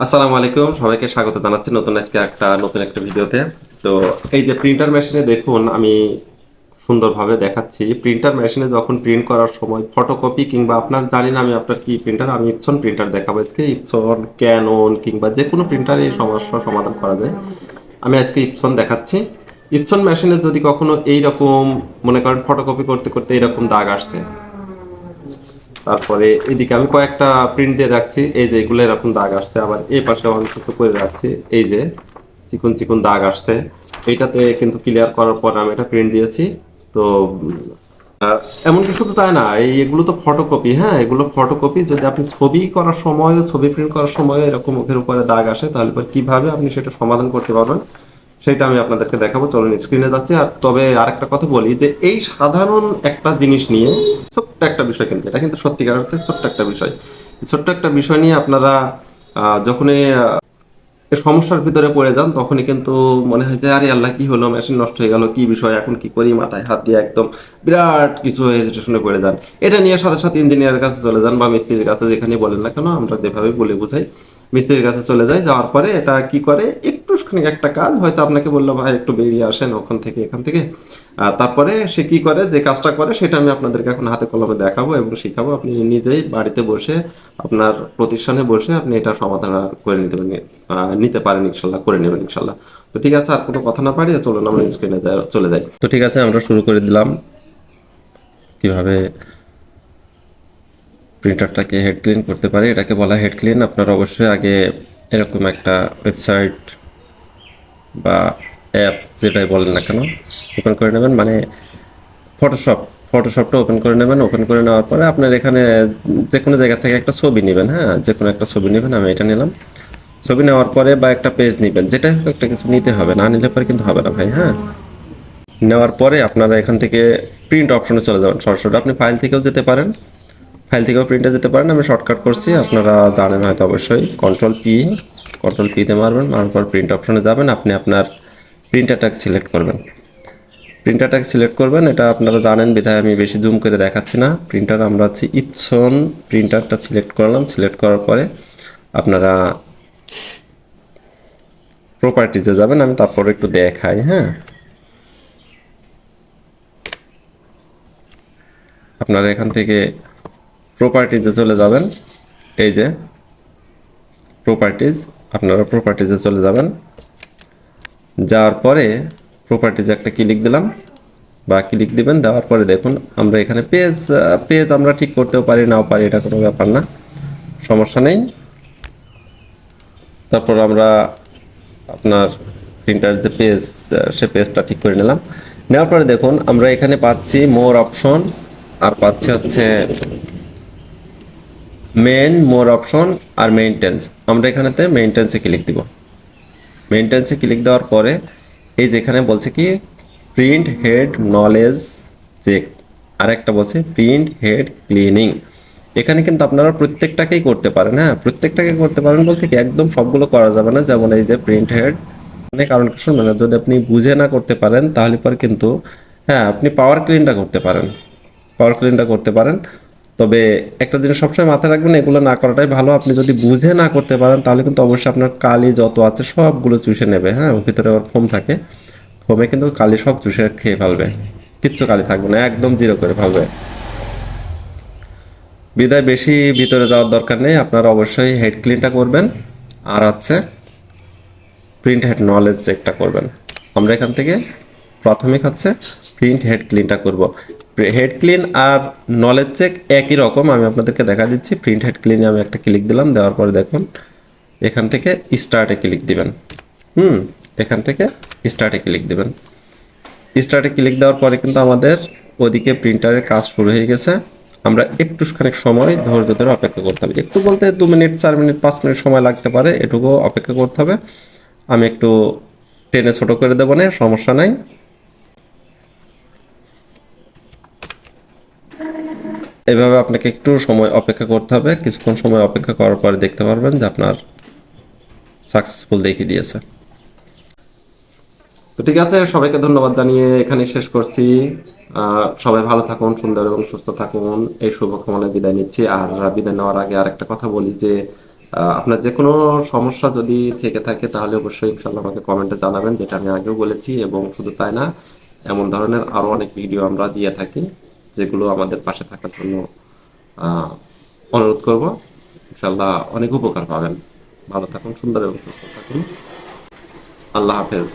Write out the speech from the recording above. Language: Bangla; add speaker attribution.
Speaker 1: আসসালামু আলাইকুম, সবাইকে স্বাগত জানাচ্ছি নতুন আজকে একটা, নতুন একটা ভিডিওতে। তো এই যে প্রিন্টার মেশিনে দেখুন, আমি সুন্দরভাবে দেখাচ্ছি। প্রিন্টার মেশিনে যখন প্রিন্ট করার সময় ফটোকপি কিংবা আপনার জানি না আমি আপনার কি প্রিন্টার আমি ইপসন প্রিন্টার দেখাবো আজকে। ইপসন ক্যানন কিংবা যে কোনো প্রিন্টারে এই সমস্যা সমাধান করা যায়। আমি আজকে ইপসন দেখাচ্ছি। ইপসন মেশিনে যদি কখনো এই রকম মনে করেন ফটোকপি করতে করতে এরকম দাগ আসছে তারপরে এদিকে আমি কয়েকটা প্রিন্ট দিয়ে রাখছি। এই যে এগুলো এরকম দাগ আসছে। আবার এই পাশে অনেক কিছু করে রাখছি। এই যে চিকন চিকন দাগ আসছে। এইটাতে কিন্তু ক্লিয়ার করার পর আমি এটা প্রিন্ট দিয়েছি। তো এমনকি শুধু তাই না, এই এগুলো তো ফটোকপি হ্যাঁ? এগুলো ফটোকপি যদি আপনি ছবি করার সময়, ছবি প্রিন্ট করার সময় এরকম মুখের উপরে দাগ আসে, তাহলে পর কীভাবে আপনি সেটা সমাধান করতে পারবেন? সেটা আমি আপনাদেরকে দেখাবো। চলুন স্ক্রিনে যাচ্ছি। আর তবে আরেকটা কথা বলি যে, এই সাধারণ একটা জিনিস নিয়ে ছোট্ট একটা বিষয় কিন্তু, এটা কিন্তু সত্যিকার অর্থে ছোট্ট একটা বিষয়। ছোট্ট একটা বিষয় নিয়ে আপনারা যখনই সমস্যার ভিতরে পড়ে যান, তখনই কিন্তু মনে হয় যে, আরে আল্লাহ, কি হলো? মেশিন নষ্ট হয়ে গেল, কি বিষয়? এখন কি করি? মাথায় হাত দিয়ে একদম বিরাট কিছু হেজিটেশনে পড়ে যান। এটা নিয়ে সাথে সাথে ইঞ্জিনিয়ারের কাছে চলে যান বা মিস্ত্রির কাছে যেখানে বলেন না কেন, আমরা যেভাবে বলে বুঝাই। মিস্ত্রির কাছে চলে যাই, যাওয়ার পরে এটা কি করে? একটুখানি একটা কাজ, হয়তো আপনাকে বলল, ভাই, একটু বেরিয়ে আসেন ওখান থেকে, এখান থেকে। তারপরে সে কি করে, যে কাজটা করে, সেটা আমি আপনাদেরকে এখন হাতে কলমে দেখাবো এবং শিখাবো। আপনি নিজেই বাড়িতে বসে, আপনার প্রতিষ্ঠানে বসে আপনি এটা সমাধান করে নিতে নিতে পারেন ইনশাল্লাহ, করে নেবেন ইনশাল্লাহ। তো ঠিক আছে, আর কোনো কথা না পারি চলুন, আমরা স্ক্রিনে চলে যাই। তো ঠিক আছে, আমরা শুরু করে দিলাম। কীভাবে প্রিন্টারটাকে হেড ক্লিন করতে পারি? এটাকে বলা হেড ক্লিন আপনার অবশ্যই আগে এরকম একটা ওয়েবসাইট বা অ্যাপস যেটাই বলেন না কেন ওপেন করে নেবেন। মানে ফটোশপ ফটোশপটা ওপেন করে নেবেন। ওপেন করে নেওয়ার পরে আপনার এখানে যে কোনো জায়গা থেকে একটা ছবি নেবেন হ্যাঁ? যে কোনো একটা ছবি নেবেন, আমি এটা নিলাম। ছবি নেওয়ার পরে বা একটা পেজ নেবেন হোক একটা কিছু নিতে হবে। না নিলে পরে কিন্তু হবে না ভাই হ্যাঁ? নেওয়ার পরে আপনারা এখান থেকে প্রিন্ট অপশনে চলে যাবেন সরাসরি। আপনি ফাইল থেকেও যেতে পারেন। ফাইল থেকেও প্রিন্টে যেতে পারেন। আমি শর্টকাট করছি, আপনারা জানেন হয়তো অবশ্যই। কন্ট্রোল পি কন্ট্রোল পিতে মারবেন, মারার পর প্রিন্ট অপশনে যাবেন। আপনি আপনার প্রিন্টারটাক সিলেক্ট করবেন। প্রিন্টারটাক সিলেক্ট করবেন, এটা আপনারা জানেন, বিধায় আমি বেশি জুম করে দেখাচ্ছি না। প্রিন্টার আমরা হচ্ছে ইপসন প্রিন্টারটা সিলেক্ট করলাম। সিলেক্ট করার পরে আপনারা প্রপার্টিজে যাবেন, আমি তারপর একটু দেখাই হ্যাঁ। আপনারা এখান থেকে প্রপার্টিজে চলে যাবেন। এই যে প্রপার্টিজ আপনারা প্রপার্টিজে চলে যাবেন। যাওয়ার পরে প্রপার্টিজে একটা ক্লিক দিলাম। বা ক্লিক দিবেন, দেওয়ার পরে দেখুন, আমরা এখানে পেজ পেজ আমরা ঠিক করতেও পারি, নাও পারি, এটা কোনো ব্যাপার না। সমস্যা নেই। তারপর আমরা আপনার প্রিন্টার যে পেজ সে পেজটা ঠিক করে নিলাম। নেওয়ার পরে দেখুন, আমরা এখানে পাচ্ছি মোর অপশন আর পাচ্ছি হচ্ছে মেন মোর অপশন আর মেইনটেন্স আমরা এখানেতে মেইনটেন্সে ক্লিক দিব। মেইনটেন্সে ক্লিক দেওয়ার পরে এই যেখানে বলছে কি প্রিন্ট হেড নলেজ চেক আর একটা বলছে প্রিন্ট হেড ক্লিনিং এখানে কিন্তু আপনারা প্রত্যেকটাকেই করতে পারেন হ্যাঁ? প্রত্যেকটাকে করতে পারেন বলতে কি, একদম সবগুলো করা যাবে না। যেমন এই যে প্রিন্ট হেড মানে কারণ শুনবেন যদি আপনি বুঝে না করতে পারেন, তাহলে পর কিন্তু হ্যাঁ আপনি পাওয়ার ক্লিনটা করতে পারেন। পাওয়ার ক্লিনটা করতে পারেন। তবে একটা জিনিস সবসময় মাথায় রাখবেন, এগুলো না করাটাই ভালো। আপনি যদি বুঝে না করতে পারেন, তাহলে কিন্তু অবশ্যই আপনার কালি যত আছে সবগুলো চুষে নেবে। হ্যাঁ ভিতরে আবার ফোম থাকে। ফোমে কিন্তু কালি সব চুষে খেয়ে ফেলবে। কিচ্ছু কালি থাকবে না, একদম জিরো করে ফেলবে। বিদায়, বেশি ভিতরে যাওয়ার দরকার নেই। আপনারা অবশ্যই হেড ক্লিনটা করবেন। আর হচ্ছে প্রিন্ট হেড নলেজ চেকটা করবেন। আমরা এখান থেকে প্রাথমিক হচ্ছে প্রিন্ট হেড ক্লিনটা করব। হেড ক্লিন আর নলেজ চেক একই রকম, আমি আপনাদেরকে দেখা দিচ্ছি। প্রিন্ট হেড ক্লিনে আমি একটা ক্লিক দিলাম, দেওয়ার পরে দেখুন, এখান থেকে স্টার্টে ক্লিক দিবেন। হুম, এখান থেকে স্টার্টে ক্লিক দিবেন। স্টার্টে ক্লিক দেওয়ার পরে কিন্তু আমাদের ওদিকে প্রিন্টারের কাজ শুরু হয়ে গেছে। আমরা একটু খানিক সময় ধৈর্য ধরে অপেক্ষা করতে হবে। একটু বলতে দু মিনিট, চার মিনিট, পাঁচ মিনিট সময় লাগতে পারে এটুকু অপেক্ষা করতে হবে। আমি একটু টেনে ছোটো করে দেবো না, সমস্যা নাই। এভাবে আপনাকে একটু সময় অপেক্ষা করতে হবে। কিছুক্ষণ সময় অপেক্ষা করার পরে দেখতে পারবেন যে আপনার সাকসেসফুল দেখিয়ে দিয়েছে। তো ঠিক আছে, সবাইকে ধন্যবাদ জানিয়ে এখানে শেষ করছি। সবাই ভালো থাকুন, সুন্দর এবং সুস্থ থাকুন। এই শুভকামনায় বিদায় নিচ্ছি। আর বিদায় নেওয়ার আগে আর একটা কথা বলি যে আপনার যে কোনো সমস্যা যদি থেকে থাকে, তাহলে অবশ্যই ইনশাল্লাহ আমাকে কমেন্টে জানাবেন, যেটা আমি আগেও বলেছি, এবং শুধু তাই না, এমন ধরনের আরও অনেক ভিডিও আমরা দিয়ে থাকি। যেগুলো আমাদের পাশে থাকার জন্য অনুরোধ করব। ইনশাল্লাহ অনেক উপকার পাবেন। ভালো থাকুন, সুন্দর এবং সুস্থ থাকুন। আল্লাহ হাফেজ।